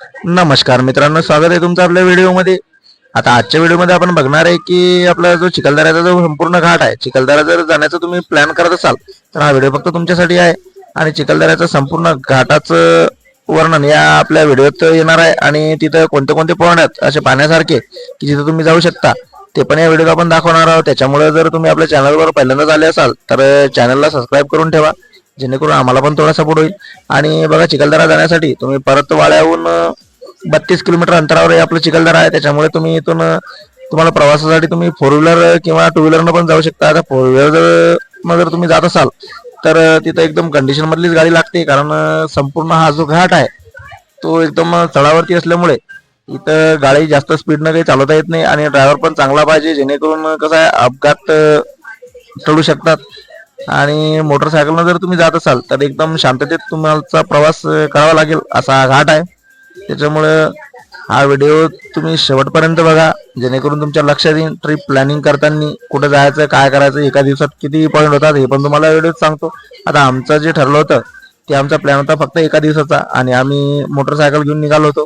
नमस्कार मित्रांनो स्वागत आहे तुमचं आपल्या व्हिडिओमध्ये. आता आजच्या व्हिडिओमध्ये आपण बघणार आहे की आपला जो चिखलदऱ्याचा जो संपूर्ण घाट आहे चिखलदरा जर जाण्याचा तुम्ही प्लॅन करत असाल तर हा व्हिडिओ फक्त तुमच्यासाठी आहे. आणि चिखलदऱ्याचं संपूर्ण घाटाचं वर्णन या आपल्या व्हिडिओत येणार आहे. आणि तिथं कोणते कोणते पॉईंट आहेत असे पाहण्यासारखे की जिथे तुम्ही जाऊ शकता ते पण या व्हिडिओत आपण दाखवणार आहोत. त्याच्यामुळे जर तुम्ही आपल्या चॅनलवर पहिल्यांदाच आले असाल तर चॅनलला सबस्क्राईब करून ठेवा. जेणेकरून आम्हाला पण थोडा सपोर्ट होईल. आणि बघा चिखलदरा जाण्यासाठी तुम्ही परत वाड्याहून बत्तीस किलोमीटर अंतरावर हे आपलं चिखलदरा आहे. त्याच्यामुळे तुम्ही इथून तुम्हाला प्रवासासाठी तुम्ही फोर व्हीलर किंवा टू व्हीलरनं पण जाऊ शकता. आता फोर व्हीलर जर जर तुम्ही जात असाल तर तिथं एकदम कंडिशन मधलीच गाडी लागते. कारण संपूर्ण हा जो घाट आहे तो एकदम चढावरती असल्यामुळे इथं गाडी जास्त स्पीडनं काही चालवता येत नाही. आणि ड्रायव्हर पण चांगला पाहिजे. जेणेकरून कसं आहे अपघात टळू शकतात. आणि मोटरसायकलनं जर तुम्ही जात असाल तर एकदम शांततेत तुम्हाला प्रवास करावा लागेल असा हा घाट आहे. त्याच्यामुळं हा व्हिडिओ तुम्ही शेवटपर्यंत बघा जेणेकरून तुमच्या लक्षात येईल ट्रिप प्लॅनिंग करताना कुठं जायचं काय करायचं एका दिवसात किती पॉईंट होतात हे पण तुम्हाला व्हिडिओत सांगतो. आता आमचं जे ठरलं होतं ते आमचा प्लॅन होता फक्त एका दिवसाचा आणि आम्ही मोटरसायकल घेऊन निघालो होतो.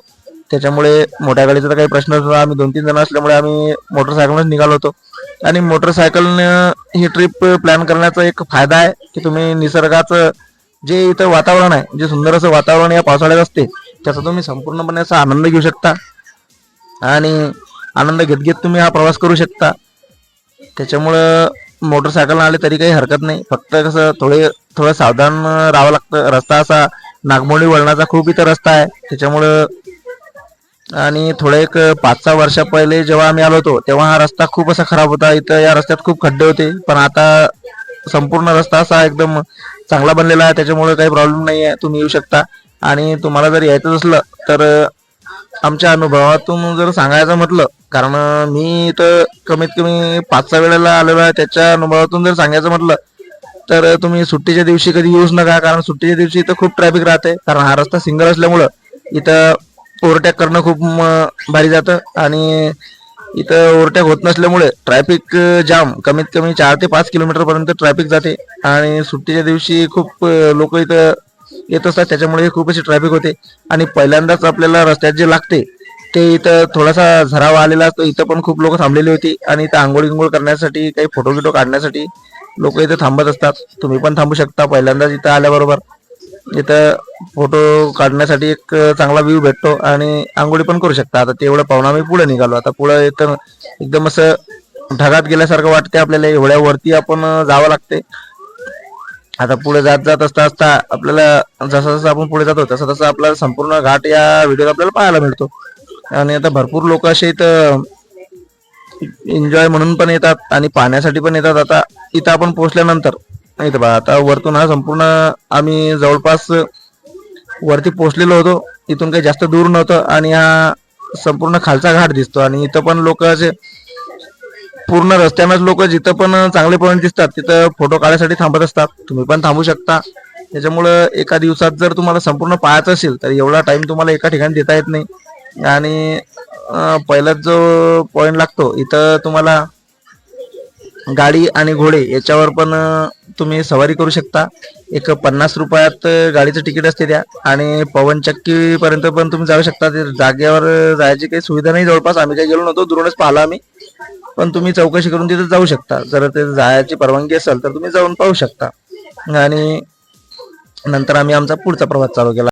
त्याच्यामुळे मोठ्या गाडीचा तर काही प्रश्न आम्ही दोन तीन जण असल्यामुळे आम्ही मोटरसायकलच निघालो होतो. आणि मोटरसायकलनं ही ट्रिप प्लॅन करण्याचा एक फायदा आहे की तुम्ही निसर्गाचं जे इथं वातावरण आहे जे सुंदर असं वातावरण या पावसाळ्यात असते त्याचा तुम्ही संपूर्णपणे असा आनंद घेऊ शकता. आणि आनंद घेत घेत तुम्ही हा प्रवास करू शकता. त्याच्यामुळं मोटरसायकल आले तरी काही हरकत नाही. फक्त कसं थोडे थोडं सावधान राहावं लागतं. रस्ता असा नागमोडी वळणाचा खूप इथं रस्ता आहे. त्याच्यामुळं आणि थोडे एक पाच सहा वर्षा पहिले जेव्हा आम्ही आलो होतो तेव्हा हा रस्ता खूप असा खराब होता. इथं या रस्त्यात खूप खड्डे होते पण आता संपूर्ण रस्ता असा एकदम चांगला बनलेला आहे. त्याच्यामुळे काही प्रॉब्लेम नाही आहे तुम्ही येऊ शकता. आणि तुम्हाला जर यायचं असलं तर आमच्या अनुभवातून जर सांगायचं म्हटलं कारण मी इथं कमीत कमी पाच सहा वेळेला आलेलो आहे. त्याच्या अनुभवातून जर सांगायचं म्हटलं तर तुम्ही सुट्टीच्या दिवशी कधी येऊच नका कारण सुट्टीच्या दिवशी इथं खूप ट्रॅफिक राहते. कारण हा रस्ता सिंगल असल्यामुळं इथं ओव्हरटॅक करणं खूप भारी जातं. आणि इथं ओव्हरटॅक होत नसल्यामुळे ट्रॅफिक जाम. कमीत कमी चार ते पाच किलोमीटर पर्यंत ट्रॅफिक जाते. आणि सुट्टीच्या दिवशी खूप लोक इथं येत असतात. त्याच्यामुळे खूप अशी ट्रॅफिक होते. आणि पहिल्यांदाच आपल्याला रस्त्यात जे लागते ते इथं थोडासा झरावा आलेला असतो. इथं पण खूप लोक थांबलेली होती. आणि इथं आंघोळ गिंघोळ करण्यासाठी काही फोटो बिटो काढण्यासाठी लोक इथं थांबत असतात. तुम्ही पण थांबू शकता. पहिल्यांदाच इथं आल्याबरोबर. इथं फोटो काढण्यासाठी एक चांगला व्ह्यू भेटतो आणि आंघोळी पण करू शकता. आता तेवढं पाहून आम्ही पुढे निघालो. आता पुढे इथं एकदम असं ढगात गेल्यासारखं वाटते आपल्याला. एवढ्या वरती आपण जावं लागते आता पुढे जात जात असता असता आपल्याला जसं जसं आपण पुढे जातो तसं तसं आपल्याला संपूर्ण घाट या व्हिडिओत आपल्याला पाहायला मिळतो. आणि आता भरपूर लोक असे इथं एन्जॉय म्हणून पण येतात आणि पाहण्यासाठी पण येतात. आता इथं आपण पोहोचल्यानंतर नाही तर बा आता वरतून हा संपूर्ण आम्ही जवळपास वरती पोचलेलो होतो. इथून काही जास्त दूर नव्हतं आणि हा संपूर्ण खालचा घाट दिसतो आणि इथं पण लोक असे पूर्ण रस्त्यानंच लोक जिथं पण चांगले पॉईंट दिसतात तिथं फोटो काढायसाठी थांबत असतात. तुम्ही पण थांबू शकता. त्याच्यामुळं एका दिवसात जर तुम्हाला संपूर्ण पाहायचं असेल तर एवढा टाइम तुम्हाला एका ठिकाणी देता येत नाही. आणि पहिलाच जो पॉईंट लागतो इथं तुम्हाला गाडी आणि घोडे याच्यावर पण तुम्ही सवारी करू शकता. एक पन्नास रुपयात गाडीचं तिकीट असते त्या. आणि पवनचक्की पर्यंत पण तुम्ही जाऊ शकता. ते जागेवर जायची काही सुविधा नाही. जवळपास आम्ही काही गेलो नव्हतो. दुरूनच पाहिलं आम्ही. पण तुम्ही चौकशी करून तिथे जाऊ शकता. जर ते जायची परवानगी असेल तर तुम्ही जाऊन पाहू शकता. आणि नंतर आम्ही आमचा पुढचा प्रवास चालू केला.